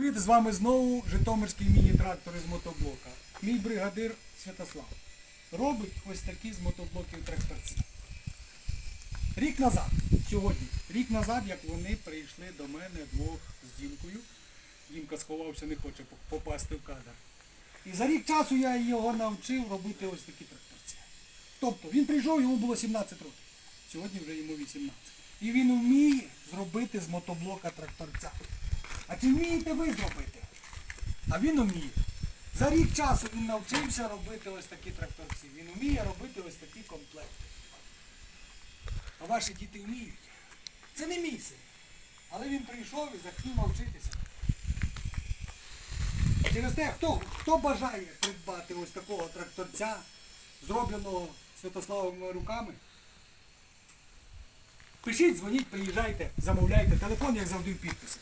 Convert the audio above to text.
Привіт, з вами знову Житомирський міні-трактор із мотоблока. Мій бригадир Святослав робить ось такі з мотоблоків тракторці. Рік назад, сьогодні, рік назад, як вони прийшли до мене двох з Дімкою. Дімка сховався, не хоче попасти в кадр. І за рік часу я його навчив робити ось такі тракторці. Тобто він прийшов, йому було 17 років. Сьогодні вже йому 18. І він вміє зробити з мотоблока тракторця. А чи вмієте ви зробити? А він вміє. За рік часу він навчився робити ось такі тракторці. Він вміє робити ось такі комплекти. А ваші діти вміють. Це не мій син. Але він прийшов і захотів навчитися. Через те, хто, хто бажає придбати ось такого тракторця, зробленого Святославовими руками? Пишіть, дзвоніть, приїжджайте, замовляйте. Телефон, як завжди, в підписі.